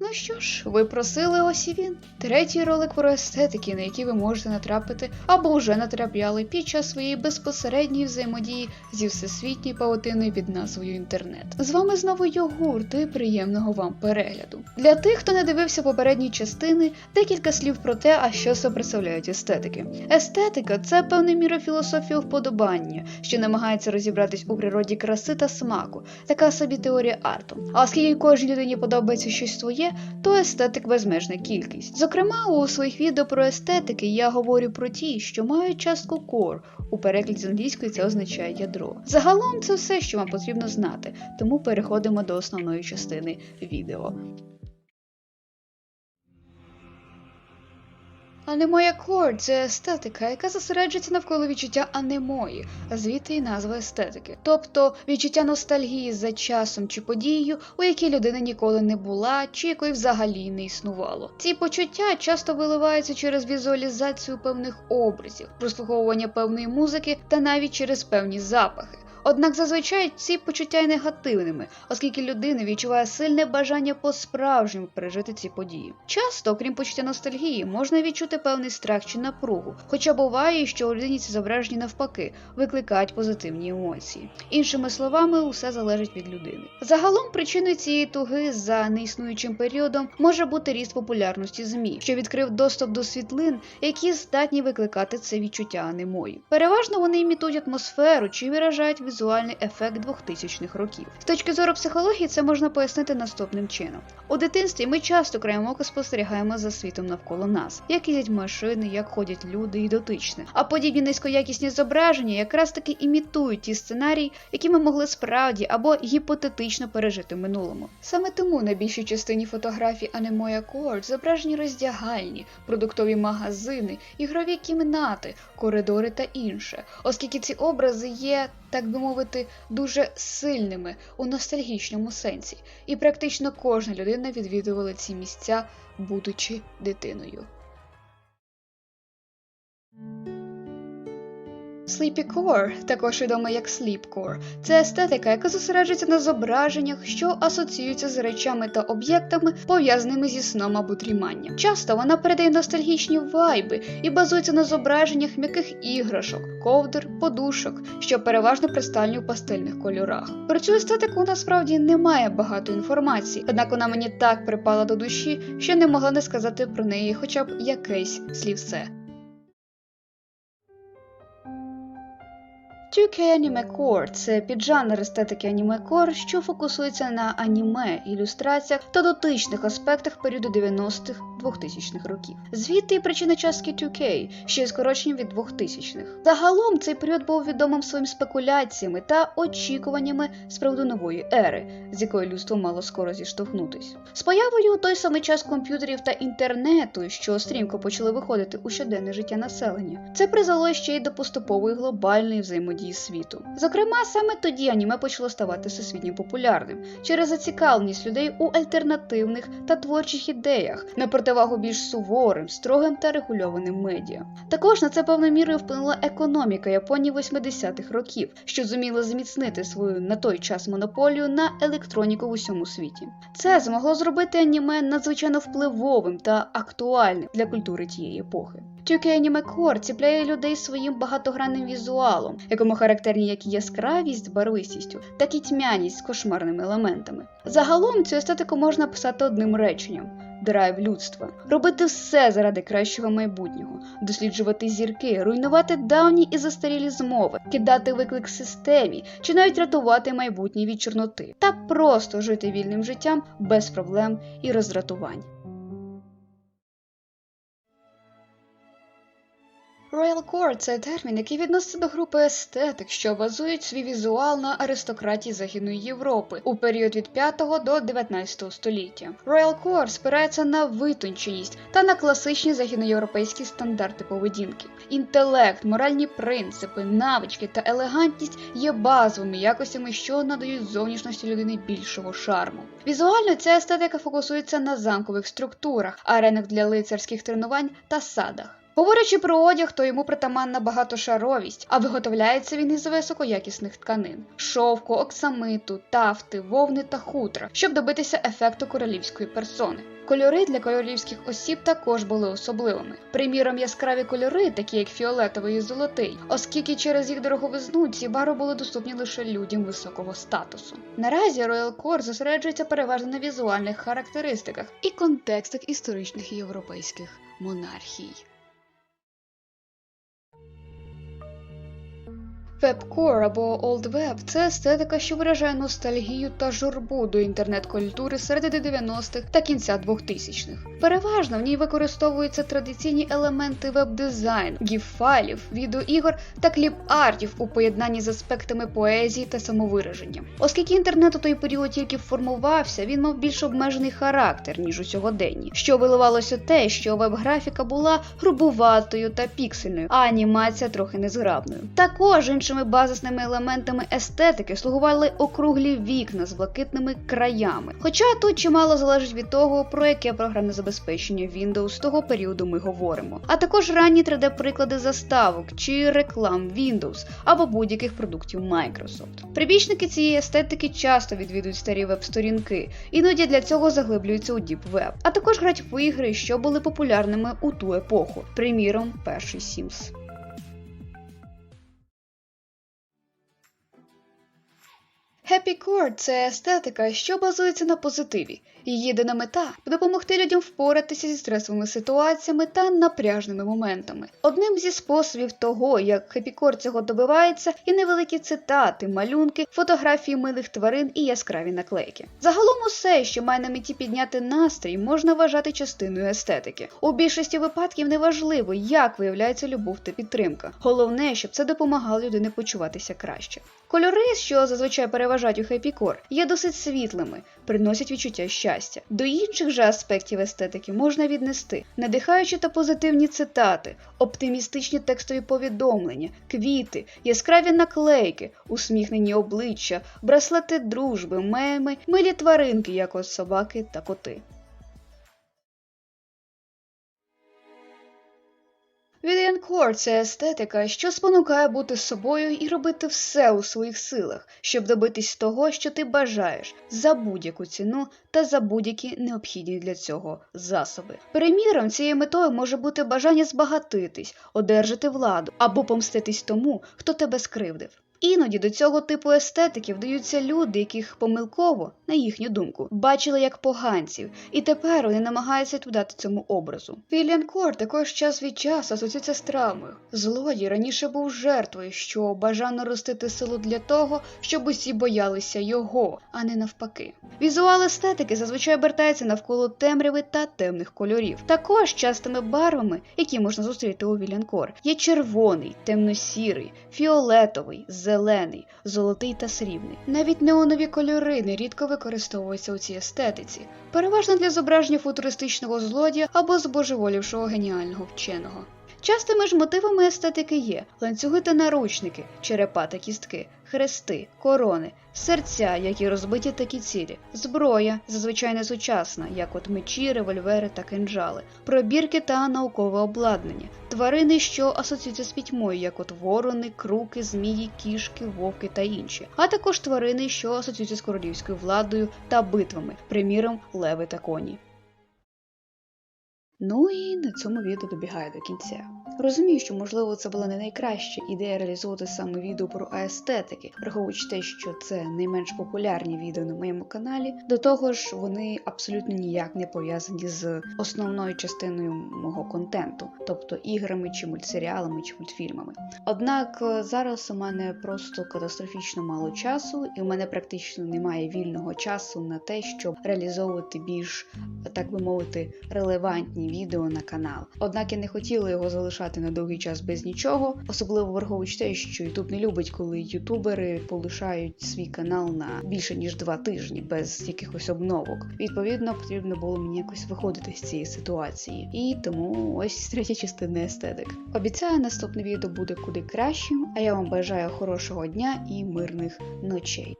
Ну що ж, ви просили ось і він. Третій ролик про естетики, на які ви можете натрапити або вже натрапляли під час своєї безпосередньої взаємодії зі всесвітньою павутиною під назвою інтернет. З вами знову йогурт і приємного вам перегляду. Для тих, хто не дивився попередні частини, декілька слів про те, а що себе представляють естетики. Естетика це певною мірою філософія вподобання, що намагається розібратись у природі краси та смаку, така собі теорія арту. А оскільки кожній людині подобається щось своє, то естетик безмежна кількість. Зокрема, у своїх відео про естетики я говорю про ті, що мають частку core. У перекладі з англійської це означає ядро. Загалом це все, що вам потрібно знати, тому переходимо до основної частини відео. Анемоя кор це естетика, яка зосереджується навколо відчуття анемої, а звідти і назва естетики. Тобто відчуття ностальгії за часом чи подією, у якій людина ніколи не була, чи якої взагалі не існувало. Ці почуття часто виливаються через візуалізацію певних образів, прослуховування певної музики та навіть через певні запахи. Однак зазвичай ці почуття є негативними, оскільки людина відчуває сильне бажання по-справжньому пережити ці події. Часто, окрім почуття ностальгії, можна відчути певний страх чи напругу, хоча буває, що у людині ці зображення навпаки викликають позитивні емоції. Іншими словами, усе залежить від людини. Загалом причиною цієї туги за неіснуючим періодом може бути ріст популярності ЗМІ, що відкрив доступ до світлин, які здатні викликати це відчуття анемої. Переважно вони імітують атмосферу чи виражають візуальний ефект 2000-х років. З точки зору психології це можна пояснити наступним чином. У дитинстві ми часто краєм ока спостерігаємо за світом навколо нас, як їздять машини, як ходять люди і дотичне. А подібні низькоякісні зображення якраз таки імітують ті сценарії, які ми могли справді або гіпотетично пережити в минулому. Саме тому на більшій частині фотографій Анемоя Корд зображені роздягальні, продуктові магазини, ігрові кімнати, коридори та інше, оскільки ці образи є так би дуже сильними у ностальгічному сенсі, і практично кожна людина відвідувала ці місця, будучи дитиною. Sleepycore, також відома як Sleepcore, це естетика, яка зосереджується на зображеннях, що асоціюються з речами та об'єктами, пов'язаними зі сном або дріманням. Часто вона передає ностальгічні вайби і базується на зображеннях м'яких іграшок, ковдр, подушок, що переважно представлені у пастельних кольорах. Про цю естетику насправді немає багато інформації, однак вона мені так припала до душі, що не могла не сказати про неї хоча б якесь слівце. 2K Anime Core – це піджанр естетики аніме Core, що фокусується на аніме, ілюстраціях та дотичних аспектах періоду 90-х 2000-х років. Звідти і причина частки 2K, що є скороченням від 2000-х. Загалом цей період був відомим своїми спекуляціями та очікуваннями з приводу нової ери, з якою людство мало скоро зіштовхнутись. З появою у той самий час комп'ютерів та інтернету, що стрімко почали виходити у щоденне життя населення, це призвело ще й до поступової глобальної взаємодії світу. Зокрема, саме тоді аніме почало ставати всесвітньо популярним через зацікавленість людей у альтернативних та творчих ідеях на противагу більш суворим, строгим та регульованим медіа. Також на це певною мірою вплинула економіка Японії 80-х років, що зуміла зміцнити свою на той час монополію на електроніку в усьому світі. Це змогло зробити аніме надзвичайно впливовим та актуальним для культури тієї епохи. Тільки Anime Core ціпляє людей своїм багатогранним візуалом, якому характерні як яскравість з барвистістю, так і тьмяність з кошмарними елементами. Загалом цю естетику можна писати одним реченням. Драйв людства, робити все заради кращого майбутнього, досліджувати зірки, руйнувати давні і застарілі змови, кидати виклик системі. Чи навіть рятувати майбутнє від чорноти, та просто жити вільним життям без проблем і роздратувань. Royal Court – це термін, який відноситься до групи естетик, що базують свій візуал на аристократії Західної Європи у період від 5 до 19 століття. Royal Court спирається на витонченість та на класичні західноєвропейські стандарти поведінки. Інтелект, моральні принципи, навички та елегантність є базовими якостями, що надають зовнішності людини більшого шарму. Візуально ця естетика фокусується на замкових структурах, аренах для лицарських тренувань та садах. Говорячи про одяг, то йому притаманна багатошаровість, а виготовляється він із високоякісних тканин: шовку, оксамиту, тафти, вовни та хутра, щоб добитися ефекту королівської персони. Кольори для королівських осіб також були особливими. Приміром, яскраві кольори, такі як фіолетовий і золотий, оскільки через їх дороговизну ці барви були доступні лише людям високого статусу. Наразі Royal Court зосереджується переважно на візуальних характеристиках і контекстах історичних європейських монархій. Вебкор або Web – це естетика, що виражає ностальгію та журбу до інтернет-культури середини 90-х та кінця 2000-х. Переважно в ній використовуються традиційні елементи веб-дизайну, гіф-файлів, відеоігор та кліп-артів у поєднанні з аспектами поезії та самовираження. Оскільки інтернет у той період тільки формувався, він мав більш обмежений характер ніж у сьогоденні, що виливалося те, що веб-графіка була грубуватою та піксельною, а анімація трохи незграбною. Також іншими базисними елементами естетики слугували округлі вікна з блакитними краями. Хоча тут чимало залежить від того, про яке програмне забезпечення Windows того періоду ми говоримо, а також ранні 3D-приклади заставок чи реклам Windows або будь-яких продуктів Microsoft. Прибічники цієї естетики часто відвідують старі веб-сторінки, іноді для цього заглиблюються у Deep Web, а також грають в ігри, що були популярними у ту епоху, приміром, перший Sims. Happy Core – це естетика, що базується на позитиві. Її єдина мета допомогти людям впоратися зі стресовими ситуаціями та напряжними моментами. Одним зі способів того, як Core цього добивається, є невеликі цитати, малюнки, фотографії милих тварин і яскраві наклейки. Загалом усе, що має на меті підняти настрій, можна вважати частиною естетики. У більшості випадків неважливо, як виявляється любов та підтримка. Головне, щоб це допомагало людині почуватися краще. Кольори, що зазвичай переважають у Happy Core, є досить світлими, приносять відчуття щастя. До інших же аспектів естетики можна віднести надихаючі та позитивні цитати, оптимістичні текстові повідомлення, квіти, яскраві наклейки, усміхнені обличчя, браслети дружби, меми, милі тваринки, як от собаки та коти. Відеанкор це естетика, що спонукає бути собою і робити все у своїх силах, щоб добитись того, що ти бажаєш, за будь-яку ціну та за будь-які необхідні для цього засоби. Приміром, цією метою може бути бажання збагатитись, одержати владу або помститись тому, хто тебе скривдив. Іноді до цього типу естетики вдаються люди, яких помилково, на їхню думку, бачили як поганців, і тепер вони намагаються віддати цьому образу. Вільян Кор також час від часу асоціюється з травмою. Злодій раніше був жертвою, що бажав наростити силу для того, щоб усі боялися його, а не навпаки. Візуал естетики зазвичай обертається навколо темряви та темних кольорів. Також частими барвами, які можна зустріти у Вілянкор, є червоний, темно-сірий, фіолетовий, зелений, золотий та срібний. Навіть неонові кольори нерідко використовуються у цій естетиці, переважно для зображення футуристичного злодія або збожеволівшого геніального вченого. Частими ж мотивами естетики є ланцюги та наручники, черепа та кістки, хрести, корони, серця, які розбиті такі цілі, зброя, зазвичай не сучасна, як от мечі, револьвери та кинджали, пробірки та наукове обладнання, тварини, що асоціюються з пітьмою, як от ворони, круки, змії, кішки, вовки та інші, а також тварини, що асоціюються з королівською владою та битвами, приміром, леви та коні. Ну і на цьому відео добігає до кінця. Розумію, що можливо це була не найкраща ідея реалізувати саме відео про естетики, враховуючи те, що це найменш популярні відео на моєму каналі. До того ж, вони абсолютно ніяк не пов'язані з основною частиною мого контенту, тобто іграми чи мультсеріалами чи мультфільмами. Однак е, зараз у мене просто катастрофічно мало часу, і у мене практично немає вільного часу на те, щоб реалізовувати більш, так би мовити, релевантні відео на канал. Однак я не хотіла його залишати на довгий час без нічого, особливо враховуючи те, що YouTube не любить, коли ютубери полишають свій канал на більше ніж два тижні без якихось обновок. Відповідно, потрібно було мені якось виходити з цієї ситуації. І тому ось третя частина естетик. Обіцяю, наступне відео буде куди кращим, а я вам бажаю хорошого дня і мирних ночей.